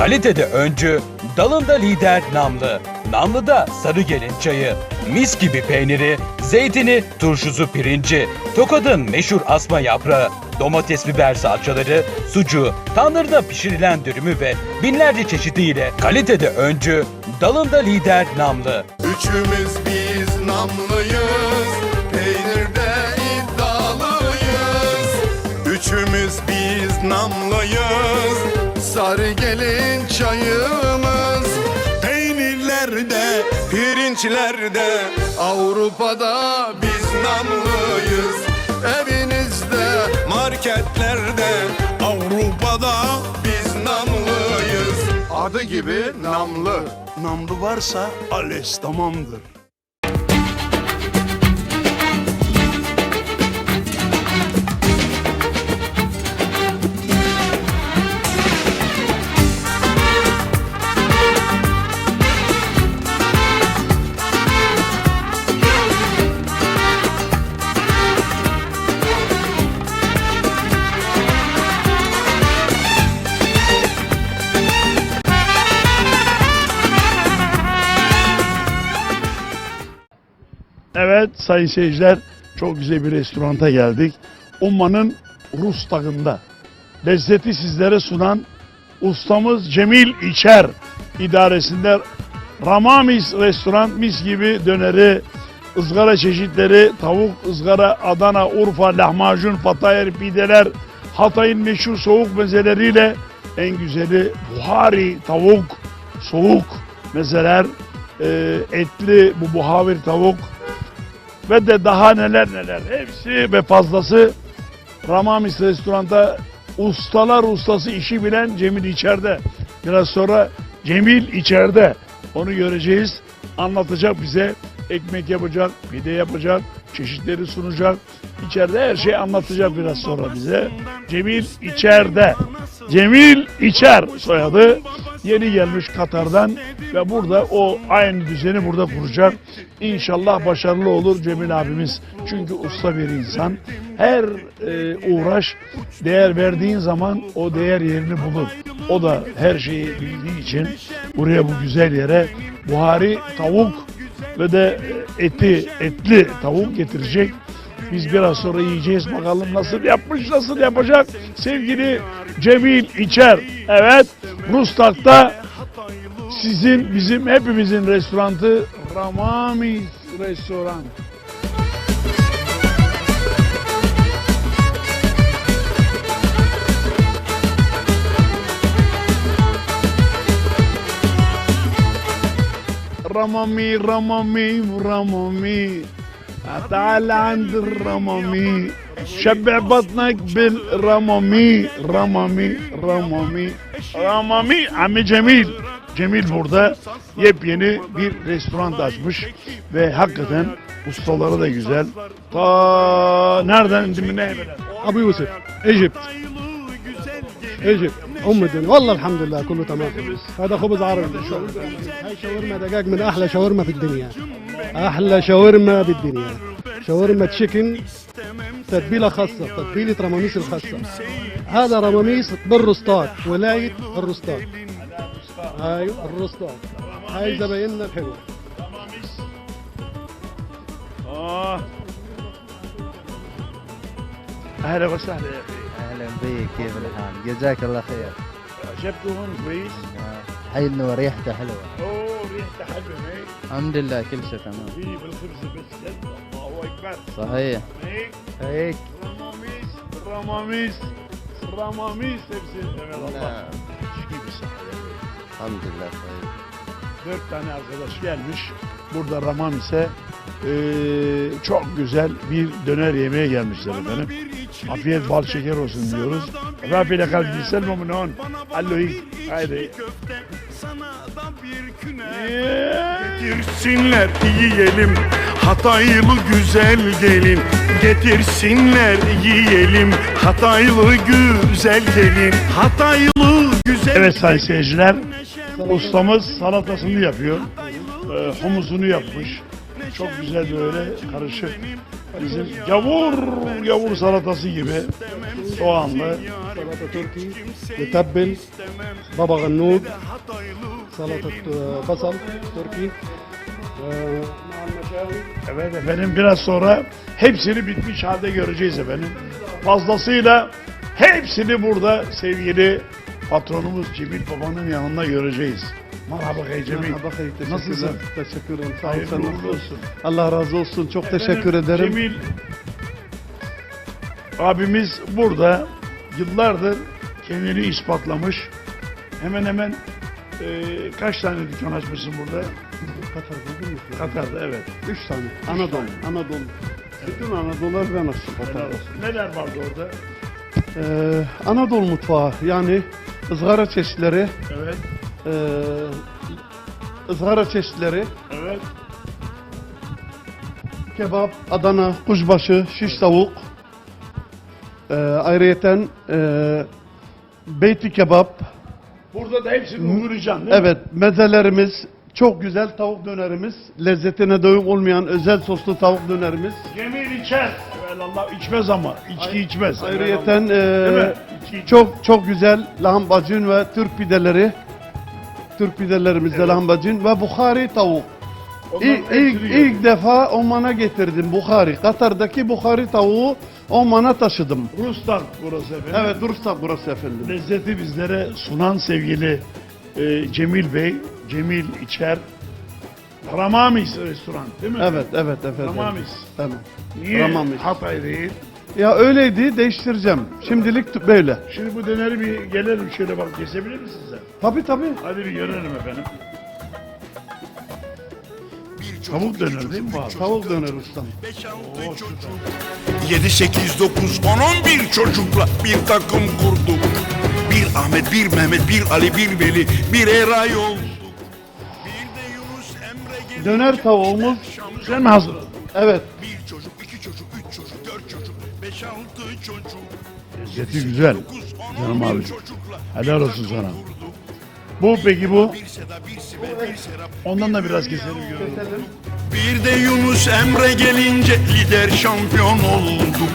Kalitede öncü, dalında lider Namlı. Namlı'da sarı gelin çayı, mis gibi peyniri, zeytini, turşusu pirinci, Tokat'ın meşhur asma yaprağı, domates biber salçaları, sucuğu, tandırda pişirilen dürümü ve binlerce çeşidiyle kalitede öncü, dalında lider Namlı. Üçümüz biz namlıyız, peynirde iddialıyız. Üçümüz biz namlıyız, sarı gelin çayımız. Peynirlerde, pirinçlerde, Avrupa'da biz namlıyız. Evinizde, marketlerde, Avrupa'da biz namlıyız. Adı gibi namlı. Namlu varsa ales tamamdır. Sayın seyirciler çok güzel bir restoranta geldik. Umman'ın Rus tagında. Lezzeti sizlere sunan ustamız Cemil İçer idaresinde Ramamis restoran mis gibi döneri, ızgara çeşitleri, tavuk, ızgara, Adana, Urfa, lahmacun, patayır, pideler, Hatay'ın meşhur soğuk mezeleriyle en güzeli buhari tavuk, soğuk mezeler, e, etli bu buhavir tavuk, ve de daha neler neler. Hepsi ve fazlası Ramamis restoranda ustalar ustası işi bilen Cemil içeride. Biraz sonra Cemil içeride. Onu göreceğiz. Anlatacak bize. Ekmek yapacak, pide yapacak, çeşitleri sunacak. İçeride her şeyi anlatacak biraz sonra bize. Cemil içeride. Cemil İçer soyadı. Yeni gelmiş Katar'dan ve burada o aynı düzeni burada kuracak. İnşallah başarılı olur Cemil abimiz. Çünkü usta bir insan. Her e, uğraş değer verdiğin zaman o değer yerini bulur. O da her şeyi bildiği için buraya bu güzel yere buhari tavuk ve de eti etli tavuk getirecek. Biz biraz sonra yiyeceğiz bakalım nasıl yapmış nasıl yapacak sevgili Cemil İçer. Evet Rustak'ta sizin bizim hepimizin restorantı Ramamis Restoran. رممي رممي رممي تعال عند الرممي شبع بطنك بالرممي رممي رممي رممي عمي Cemil Cemil burada yepyeni bir restoran açmış ve hakikaten ustaları da güzel. Ta nereden ne ابو يوسف ايجيبت ايجيبت أم الدنيا. والله الحمد لله كله تمام. هذا خبز عربي هاي شاورما دجاج من أحلى شاورما في الدنيا. أحلى شاورما بالدنيا شاورما تشيكن تتبيلة خاصة تتبيلة رماميس الخاصة. هذا رماميس بالرستاق ولاية الرستاق. أيوه الرستاق. هاي زبايننا الحلوة. آه. أهلا وسهلا يا أخي. اهلا بك كيف الحال جزاك الله خير عجبته هون كويس حلو ريحته حلوه اوه ريحته حلوه هيك الحمد لله كل شيء تمام في بالخبز بس يلا الله اكبر صحيح هيك هيك رماميس رماميس رماميس hepsi evet Allah şükür bir sıhhat ya. الحمد لله طيب Dört tane arkadaş gelmiş burada Ramamis'e eee, çok güzel bir döner yemeye gelmişler efendim. Afiyet bal şeker olsun diyoruz. Rafile kalbi selma min hon. Allo iyi. Haydi. Getirsinler yiyelim Hataylı güzel gelin Getirsinler yiyelim Hataylı güzel gelin Hataylı güzel Evet sayın seyirciler, ustamız salatasını yapıyor. Ee, humusunu yapmış. Çok güzel böyle karışık Bizim gavur gavur salatası gibi soğanlı. Salata Türkiye, mütebbil, baba gannug, salata e, basal, Türkiye. Evet efendim biraz sonra hepsini bitmiş halde göreceğiz efendim. Fazlasıyla hepsini burada sevgili patronumuz Cemil Baba'nın yanında göreceğiz. Merhaba Hey Cemil. Merhaba teşekkürler. Nasılsın? Teşekkür ederim. Sağ Hayırlı uğurlu nasılsın? olsun. Allah razı olsun. Çok teşekkür Efendim, ederim. Cemil abimiz burada yıllardır kendini ispatlamış. Hemen hemen e, kaç tane dükkan açmışsın burada? Katar buldun mu? Katar'da evet. Üç tane. Anadolu. Anadolu. Bütün Anadolu'lar ben açtım Helal Katar'da. olsun. Neler vardı orada? Ee, Anadolu mutfağı yani ızgara çeşitleri, Evet, ee, ızgara çeşitleri, evet. kebap, Adana, kuşbaşı, şiş tavuk, ee, ayrıyeten ee, beyti kebap, Burada da hepsini uğrayacaksın değil mi? evet mezelerimiz, çok güzel tavuk dönerimiz, lezzetine doyum olmayan özel soslu tavuk dönerimiz. Cemil içer. Allah içmez ama. İçki içmez. Ayrıyeten Değil mi? İçki içmez. çok çok güzel lahmacun ve Türk pideleri, Türk pidelerimizde Evet. lahmacun ve Bukhari tavuk. İlk, ilk, ilk defa Oman'a getirdim Bukhari. Katar'daki Bukhari tavuğu Oman'a taşıdım. Ruslar burası efendim. Evet Dursta burası efendim. Lezzeti bizlere sunan sevgili e, Cemil Bey, Cemil İçer. Ramamis restoran değil mi? Evet evet efendim. Ramamis. Tamam. Niye Ramamis. Hatay değil? Ya öyleydi değiştireceğim. Şimdilik böyle. Şimdi bu döneri bir gelelim şöyle bak kesebilir misiniz sen? Tabi tabi. Hadi bir görelim efendim. Tavuk döner değil mi bu abi? Tavuk döner ustam. 7, 8, 9, 10, 11 çocukla bir takım kurduk. Bir Ahmet, bir Mehmet, bir Ali, bir Veli, bir Eray olduk. Bir de Yunus Emre gelin. Döner tavuğumuz Sen mi hazırladın? evet. Bir çocuk, altı çocuk. Lezzeti güzel. Canım abi. Helal olsun sana. Bu peki bu. Ondan da biraz keselim. Bir de Yunus Emre gelince lider şampiyon olduk.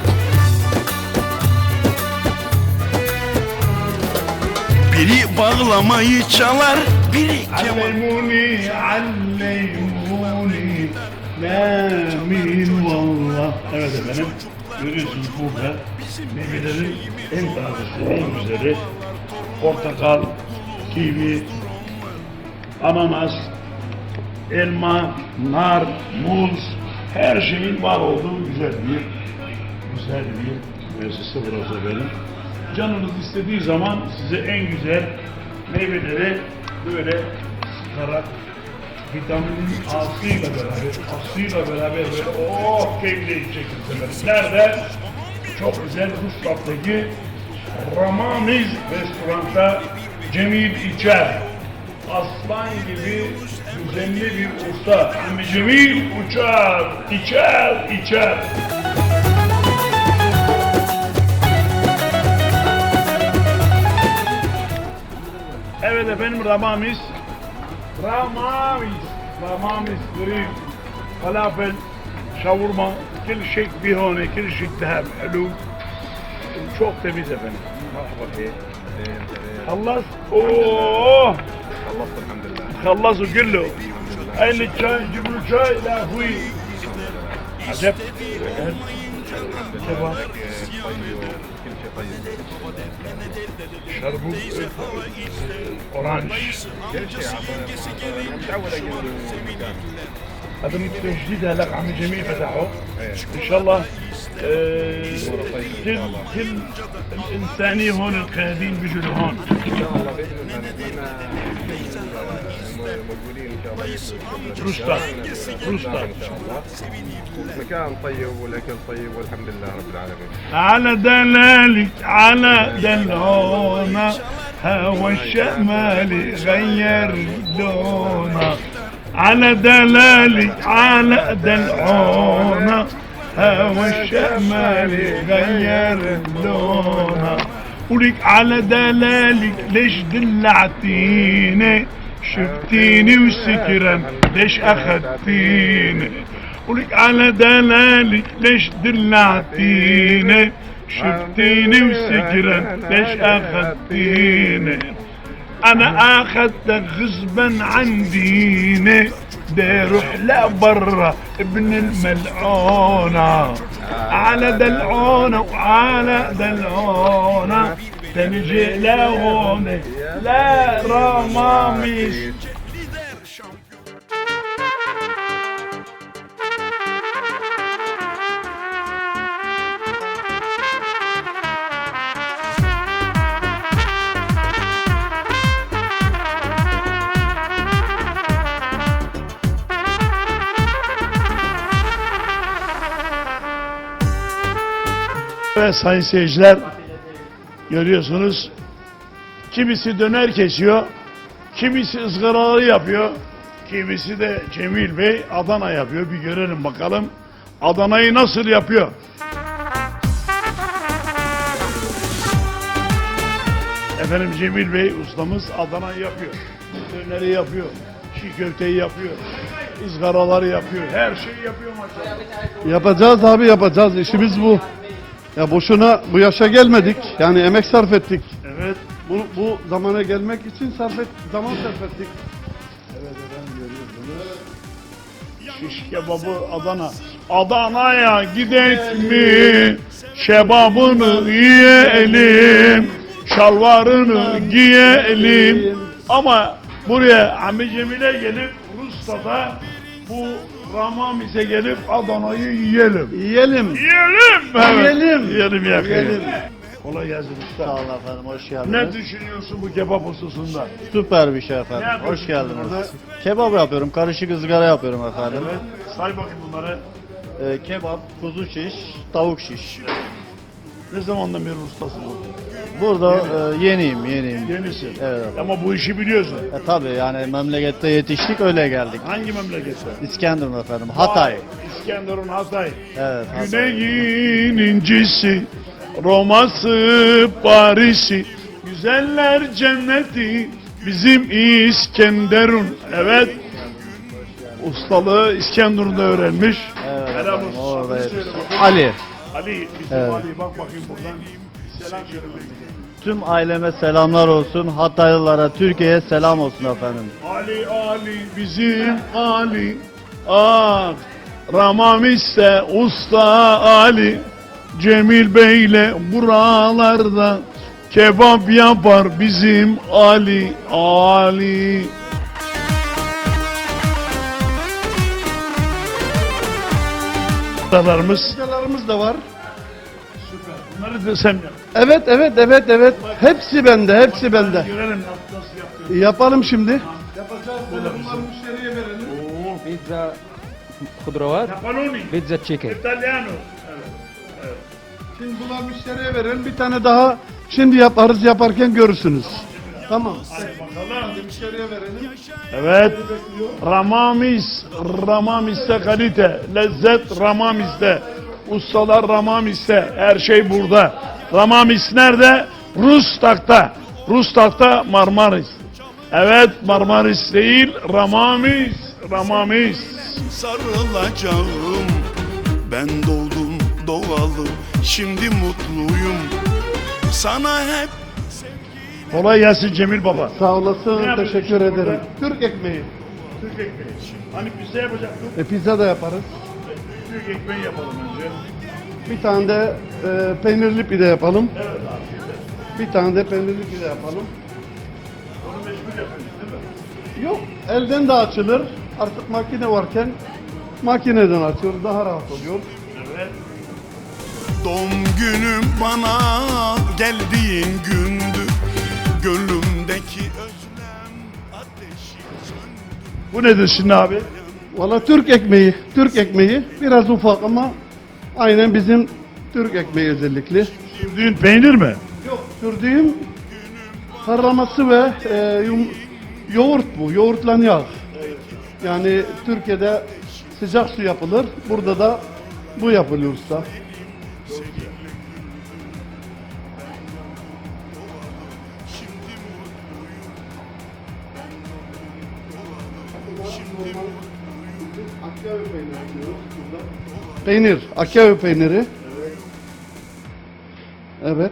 Biri bağlamayı çalar, biri keman. Allemuni, allemuni, la min vallah. Evet efendim, görüyorsunuz burada meyvelerin en tazesi, en güzeli. Portakal, kivi, ananas, elma, nar, muz, her şeyin var olduğu güzel bir, güzel bir müessese burası efendim. Canınız istediği zaman size en güzel meyveleri böyle sıkarak vitaminin A'sıyla beraber, A'sıyla beraber böyle oh keyifle içeceksiniz efendim. Nerede? Çok güzel Rustat'taki Ramamiz restoranda Cemil İçer. Aslan gibi düzenli bir usta. Cemil uçar, içer, içer. Evet efendim Ramamis. Ramamis. Ramamis gril. Falafel. Şavurma. Kil şey bihone. Kil şey dehab. Hello. Çok temiz efendim. خلص اوه خلصت الحمد لله خلصوا كله قال لي الشاي جيب له شاي لا اخوي عجب شباب شربوا أورانج. هذا. من جديد هلا عم جميل فتحه. إن شاء الله آه، كل كل الإنسانية هون القيادين بيجوا لهون روستا روستا مكان طيب والاكل طيب والحمد لله رب العالمين. على دلالك على دلعونا هوى الشمال غير لونه على دلالك على دلعونا هوى الشمال غير لونه ولك على دلالك ليش دلعتيني؟ شفتيني وسكرا ليش اخدتيني ولك على دلالك ليش دلعتيني؟ شفتيني وسكرت ليش أخذتيني؟ أنا اخذتك غصبا عن ديني بدي أروح لبرا ابن الملعونة. على دلعونة وعلى دلعونة. Demirci Leone Le Ramamiş. Evet sayın seyirciler görüyorsunuz kimisi döner kesiyor, kimisi ızgaraları yapıyor, kimisi de Cemil Bey Adana yapıyor. Bir görelim bakalım Adana'yı nasıl yapıyor. Efendim Cemil Bey ustamız Adana'yı yapıyor. Döneri yapıyor. Çiğ köfteyi yapıyor. ızgaraları yapıyor. Her şeyi yapıyor maşallah. Yapacağız abi yapacağız. İşimiz bu. Ya boşuna bu yaşa gelmedik. Yani emek sarf ettik. Evet. Bu, bu zamana gelmek için sarf et, zaman sarf ettik. Şiş kebabı Adana. Adana'ya gidek mi? Şebabını yiyelim. Şalvarını giyelim. Ama buraya Ami Cemil'e gelip Rusya'da bu Ramamis'e gelip Adana'yı yiyelim. Yiyelim. Yiyelim. Evet. Yiyelim. Yiyelim yakayım. Yiyelim. Kolay gelsin usta. Sağ olun efendim, hoş geldiniz. Ne düşünüyorsun bu kebap hususunda? Süper bir şey efendim, Ne hoş geldiniz. burada? Kebap yapıyorum, karışık ızgara yapıyorum efendim. Evet. Say bakayım bunları. Ee, kebap, kuzu şiş, tavuk şiş. Ne zamandan beri ustasın? Burada e, yeniyim, yeniyim. Yenisin. Evet. Ama bu işi biliyorsun. E tabi yani memlekette yetiştik, öyle geldik. Hangi memlekette? İskenderun efendim, Hatay. Vay, İskenderun Hatay. Evet, Hatay. Güneyin incisi, Roma'sı, Paris'i, güzeller cenneti, bizim İskenderun. Evet. Ustalığı İskenderun'da öğrenmiş. Evet efendim, orada yetiştik. bakalım. Ali, Ali, bizim Evet. Ali bak bakayım buradan. Tüm aileme selamlar olsun, Hataylılara, Türkiye'ye selam olsun efendim. Ali Ali bizim Ali Ah Ramamis'te usta Ali Cemil Bey'le buralarda kebap yapar bizim Ali Ali Ustalarımız da var. Bunları da sen yap. Evet, evet, evet, evet. Hepsi bende, hepsi bende. Görelim nasıl yaptığını. Yapalım şimdi. Yapacağız. Böyle müşteriye verelim. Oo. Pizza hudrovar. Napoloni. Pizza chicken. Italiano. Evet. evet. Şimdi bunlar müşteriye verelim. Bir tane daha şimdi yaparız. Yaparken görürsünüz. Tamam. Hadi. Hadi müşteriye verelim. Evet. Ramamis. Ramamis'te kalite. Lezzet Ramamis'te. Ustalar Ramamis'te. Her şey burada. Ramamis nerede? Rustak'ta. Rustak'ta Marmaris. Evet Marmaris değil Ramamis. Ramamis. sarılacağım Ben doğdum doğalı şimdi mutluyum Sana hep Kolay gelsin Cemil Baba. Sağ olasın. Teşekkür ederim. burada? Türk ekmeği. Türk ekmeği. Hani pizza yapacaktık. E, pizza da yaparız. Türk ekmeği yapalım önce. Bir tane de e, peynirli pide yapalım. Evet abi. Bir tane de peynirli pide yapalım. Onu mecbur yapıyoruz değil mi? Yok, elden de açılır. Artık makine varken makineden açıyoruz. Daha rahat oluyor. Evet. Doğum günüm bana geldiğin gündü Gönlümdeki özlem ateşi söndü Bu nedir şimdi abi? Valla Türk ekmeği, Türk ekmeği biraz ufak ama aynen bizim Türk ekmeği özellikle. Düğün peynir mi? Yok, sürdüğüm harlaması ve e, yum- yoğurt bu, yoğurtla yağ. Yani Türkiye'de sıcak su yapılır, burada da bu yapılıyor Peynir, Akyağı peyniri. Evet.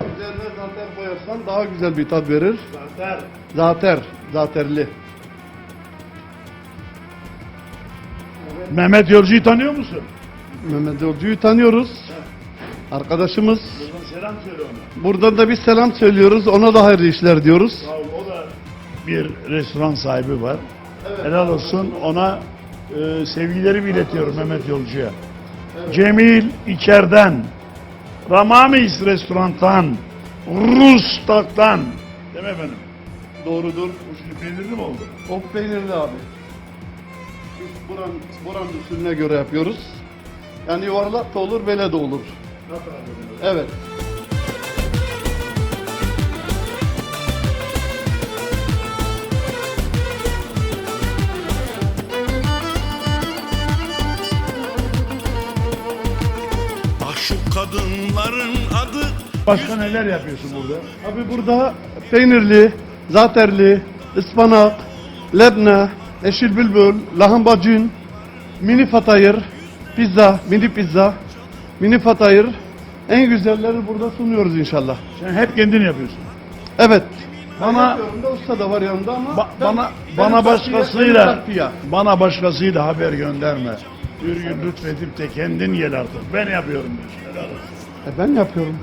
Üzerine zater koyarsan daha güzel bir tat verir. Zaten Zater, zaterli. Mehmet Yolcu'yu tanıyor musun? Mehmet Yolcu'yu tanıyoruz. Arkadaşımız. Buradan selam söyle ona. Buradan da bir selam söylüyoruz. Ona da hayırlı işler diyoruz. Sağ ol, o da bir restoran sahibi var. Helal olsun ona e, sevgilerimi iletiyorum Mehmet Yolcu'ya. Cemil İçer'den, Ramamis Restoran'tan, Rustak'tan. Değil mi efendim? Doğrudur. Uçlu peynirli mi oldu? O peynirli abi. Biz buran, buranın usulüne göre yapıyoruz. Yani yuvarlak da olur, böyle de olur. Evet. Kadınların adı Başka neler yapıyorsun burada? Abi burada peynirli, zaterli, ıspanak, lebne, eşil bülbül, lahambacun, mini fatayır, pizza, mini pizza, mini fatayır. En güzelleri burada sunuyoruz inşallah. Sen hep kendin yapıyorsun. Evet. Bana- da usta da var yanında ama Ba- ben- bana bana başkasıyla bana başkasıyla haber gönderme. Gün lütfedip de kendin gel artık. Ben yapıyorum diyorsun. Helal olsun. E ben yapıyorum.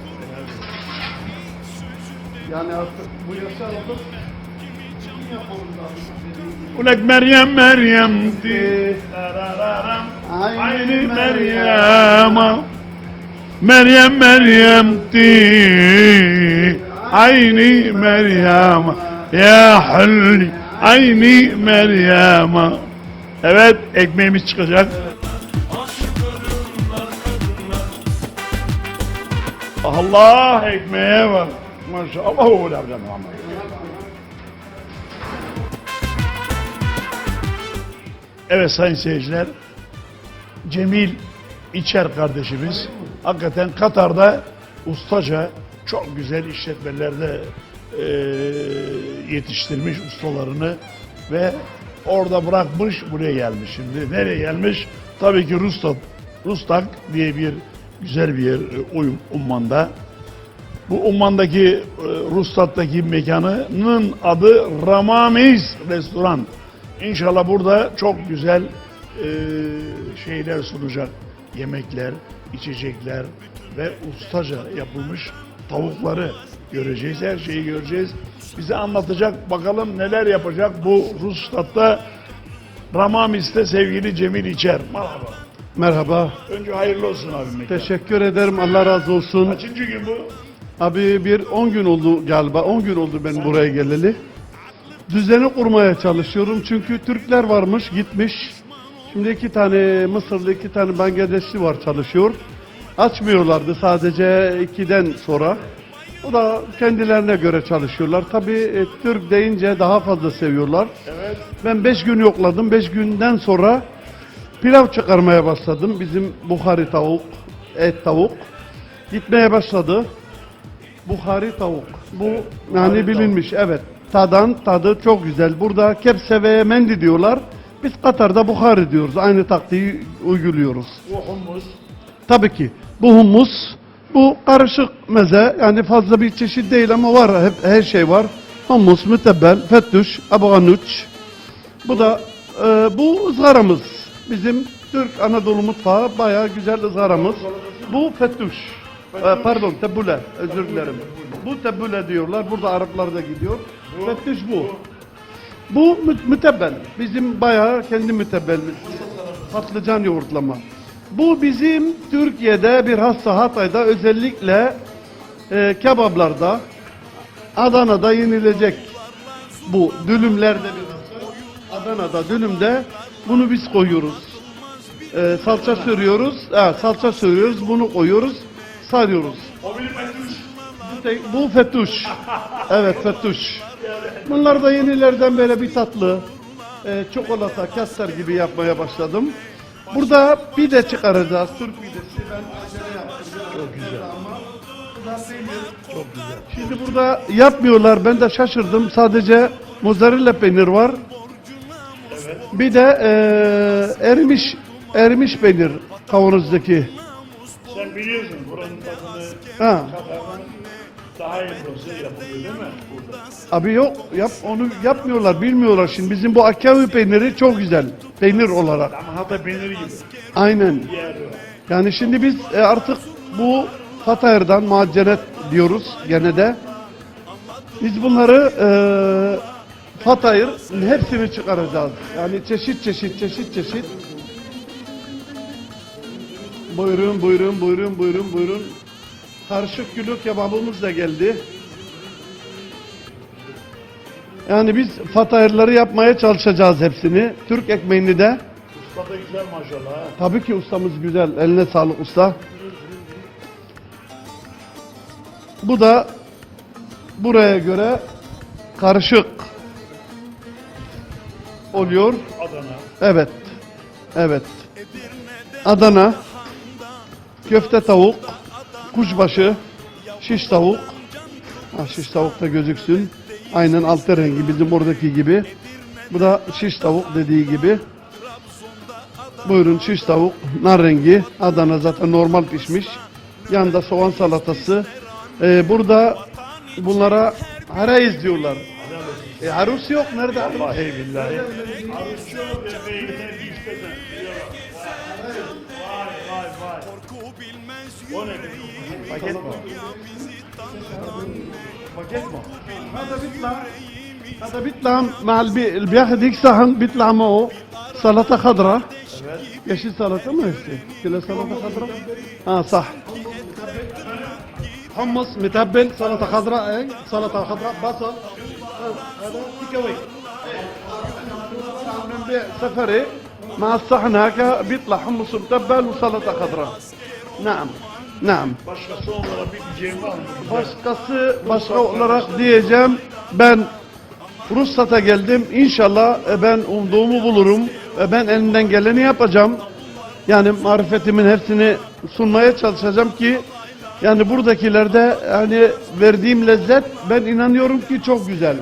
Yani artık bu yaşa aldık. Kim yapalım? Ulek Meryem Meryem di. Darararam. Aynı Meryem. Meryem Meryem di. Aynı Meryem. Ya halli. Aynı Meryem. Evet ekmeğimiz çıkacak. Allah ekmeğe bak. Maşallah. Allahu Ekber. Evet sayın seyirciler. Cemil İçer kardeşimiz hakikaten Katar'da ustaca çok güzel işletmelerde eee, yetiştirmiş ustalarını ve orada bırakmış buraya gelmiş şimdi. Nereye gelmiş? Tabii ki Rustak, Rustak diye bir güzel bir yer e, Uyum, Umman'da. Bu Umman'daki e, Rustat'taki mekanının adı Ramamis Restoran. İnşallah burada çok güzel e, şeyler sunacak. Yemekler, içecekler ve ustaca yapılmış tavukları göreceğiz. Her şeyi göreceğiz. Bize anlatacak bakalım neler yapacak bu Rustat'ta Ramamis'te sevgili Cemil İçer. Merhaba. Merhaba. Önce hayırlı olsun abi mekan. Teşekkür ederim. Allah razı olsun. Kaçıncı gün bu? Abi bir 10 gün oldu galiba. 10 gün oldu ben buraya geleli. Düzeni kurmaya çalışıyorum. Çünkü Türkler varmış, gitmiş. Şimdi iki tane Mısırlı, iki tane Bangladeşli var çalışıyor. Açmıyorlardı sadece ikiden sonra. O da kendilerine göre çalışıyorlar. Tabii e, Türk deyince daha fazla seviyorlar. Evet. Ben 5 gün yokladım. 5 günden sonra pilav çıkarmaya başladım. Bizim Bukhari tavuk, et tavuk. Gitmeye başladı. Bukhari tavuk. Bu yani bilinmiş evet. Tadan tadı çok güzel. Burada kepse ve mendi diyorlar. Biz Katar'da Bukhari diyoruz. Aynı taktiği uyguluyoruz. Bu hummus. Tabii ki bu hummus, bu karışık meze yani fazla bir çeşit değil ama var hep her şey var. Hummus, mütebbel, fettuş, abuganuç. Bu da e, bu ızgaramız. Bizim Türk Anadolu mutfağı bayağı güzel ızgaramız. Bu fettuş. E, pardon tebule özür dilerim. Bu tebule diyorlar. Burada Araplar da gidiyor. Fettuş bu. Bu mü- mütebbel. Bizim bayağı kendi mütebbelimiz. Patlıcan yoğurtlama. Bu bizim Türkiye'de bir hasta Hatay'da özellikle e, kebaplarda Adana'da yenilecek bu dülümlerde bir Adana'da dülümde bunu biz koyuyoruz. E, salça sürüyoruz. Evet, salça sürüyoruz. Bunu koyuyoruz. Sarıyoruz. O benim fettuş. Bu, te- bu fettuş. Evet fettuş. Bunlar da yenilerden böyle bir tatlı. E, çikolata, kastar gibi yapmaya başladım. Burada pide çıkaracağız. Türk pidesi. Ben acele yaptım. Çok güzel. Ama Şimdi burada yapmıyorlar. Ben de şaşırdım. Sadece mozzarella peynir var. Bir de eee, erimiş erimiş peynir kavanozdaki. Sen biliyorsun buranın tadını Ha. Daha iyi burası yapılıyor değil mi? Burada. Abi yok yap onu yapmıyorlar bilmiyorlar şimdi bizim bu akavi peyniri çok güzel peynir olarak. Ama hatta peyniri gibi. Aynen. Yani şimdi biz e, artık bu Hatayır'dan maceret diyoruz gene de. Biz bunları e, Hatayır hepsini çıkaracağız. Yani çeşit çeşit çeşit çeşit. Buyurun buyurun buyurun buyurun buyurun. Karışık gülü kebabımız da geldi. Yani biz Fatayırları yapmaya çalışacağız hepsini. Türk ekmeğini de. Usta da güzel maşallah. ha. Tabii ki ustamız güzel. Eline sağlık usta. Bu da buraya göre karışık oluyor. Adana. Evet. Evet. Adana, köfte tavuk, kuşbaşı, şiş tavuk. Ha, şiş tavuk da gözüksün. Aynen altı rengi bizim oradaki gibi. Bu da şiş tavuk dediği gibi. Buyurun şiş tavuk, nar rengi. Adana zaten normal pişmiş. Yanında soğan salatası. Ee, burada bunlara harayız diyorlar. E arus yok nerede arus? Vallahi billahi. Arus yok efendim. İşte de. Vay vay vay. Korku bilmez yüreğim. Paket mi? Paket mi? Hadi bit lan. هذا بيطلع مع البي... اللي بياخذ هيك صحن بيطلع معه سلطة خضراء يا شي سلطة ما هي كلها سلطة خضراء آه صح حمص متبل سلطة خضراء إيه سلطة خضراء بصل تيك اواي عم نبيع سفري مع الصحن هكا بيطلع حمص متبل وسلطة خضراء نعم نعم Başka son olarak bir diyeceğim var mı? Başkası başka olarak diyeceğim ben Ruhsat'a geldim. İnşallah e, ben umduğumu bulurum. E, Ben elimden geleni yapacağım. Yani marifetimin hepsini sunmaya çalışacağım ki yani buradakilerde hani verdiğim lezzet ben inanıyorum ki çok güzel.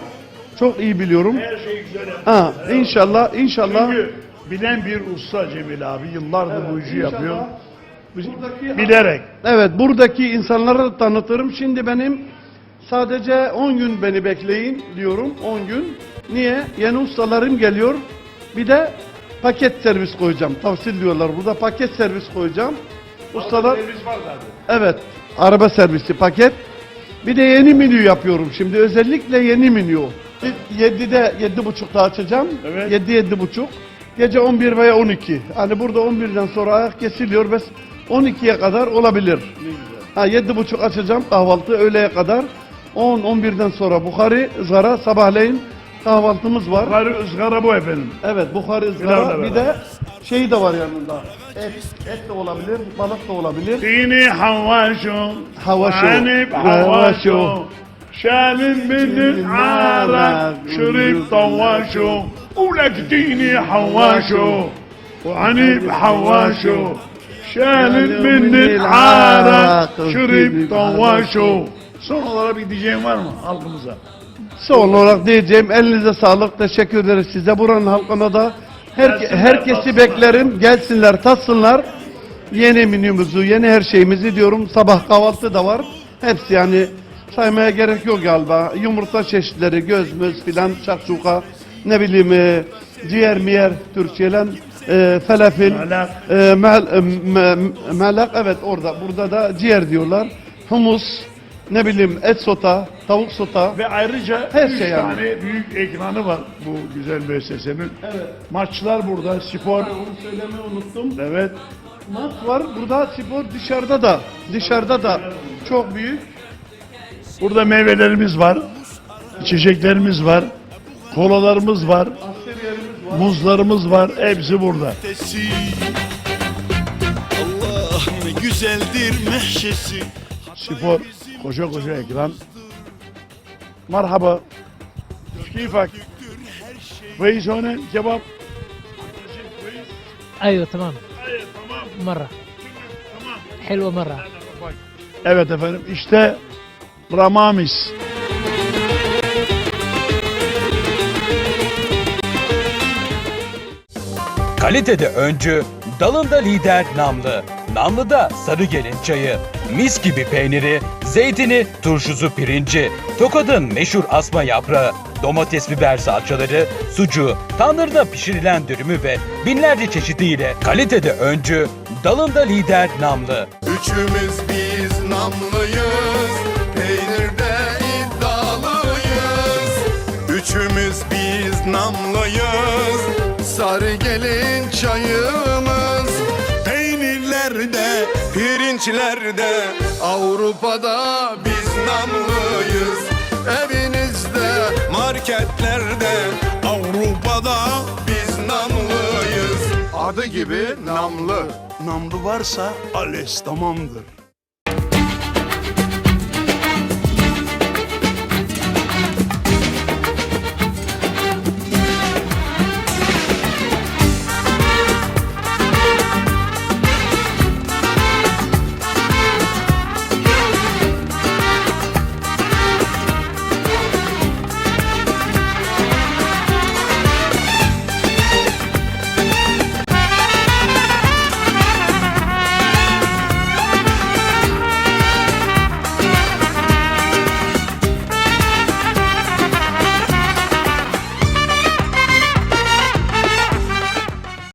Çok iyi biliyorum. Her şeyi güzel yapıyor. Ha inşallah inşallah Çünkü bilen bir usta Cemil abi yıllardır bu işi İnşallah yapıyor. buradaki Bilerek. Evet buradaki insanlara da tanıtırım. Şimdi benim sadece 10 gün beni bekleyin diyorum. 10 gün. Niye? Yeni ustalarım geliyor. Bir de paket servis koyacağım. Tavsil diyorlar. Burada paket servis koyacağım. Ustalar Servis var zaten. evet araba servisi paket. Bir de yeni menü yapıyorum şimdi. Özellikle yeni menü. 7'de 7.30'da açacağım. Evet. 7 7.30. Gece 11 veya 12. Hani burada 11'den sonra ayak kesiliyor. Bes 12'ye kadar olabilir. Ha 7.30 açacağım kahvaltı öğleye kadar. 10 11'den sonra Bukhari, ızgara sabahleyin kahvaltımız var. Yukarı ızgara bu efendim. Evet Bukhari Pilavla ızgara. Bir de beraber. şey de var yanında. Et, et de olabilir, balık da olabilir. Dini havvaşu. Havaşu. Hanif Havaşu. havvaşu. Şalin binin arak. Şırık tavaşu. Ulek dini havvaşu. وعنيب حواشو شالت من العرق شرب طواشو Son olarak bir diyeceğim var mı halkımıza? Son olarak diyeceğim elinize sağlık. Teşekkür ederiz size. Buranın halkına da her, Gelsinler, herkesi tatsınlar. beklerim. Gelsinler, tatsınlar. Yeni menümüzü, yeni her şeyimizi diyorum. Sabah kahvaltı da var. Hepsi yani saymaya gerek yok galiba. Yumurta çeşitleri, gözmüz filan, şakşuka, ne bileyim e, ciğer miyer Türkçeyle e, felafil, Melak. e, mel- e, me- melak evet orada. Burada da ciğer diyorlar. Humus, ne bileyim et sota, tavuk sota. Ve ayrıca Her üç şey yani. tane büyük ekranı var bu güzel müessesenin. Evet. Maçlar burada, spor. Onu söylemeyi unuttum. Evet. Mat var. Burada spor dışarıda da. Dışarıda da çok büyük. Burada meyvelerimiz var. içeceklerimiz var. Kolalarımız var. Muzlarımız var. Hepsi burada. Allah ne güzeldir mehşesi. Spor. Koşa koşa ekran. Merhaba. Keyfak. Kweyiz هنا kebap. ايوه تمام Evet tamam. مره Tamam. حلوه مره Evet efendim işte Ramamis. Kalitede öncü, dalında lider Namlı. Namlı'da sarı gelin çayı, mis gibi peyniri, zeytini, turşusu pirinci, Tokat'ın meşhur asma yaprağı, domates biber salçaları, sucuğu, tandırda pişirilen dürümü ve binlerce çeşidiyle kalitede öncü, dalında lider Namlı. Üçümüz biz namlıyız, peynirde iddialıyız. Üçümüz biz namlıyız, sarı gelin çayımız. Peynirlerde, pirinçlerde, Avrupa'da biz namlıyız. Evinizde, marketlerde, Avrupa'da biz namlıyız. Adı gibi namlı. Namlı varsa ales tamamdır.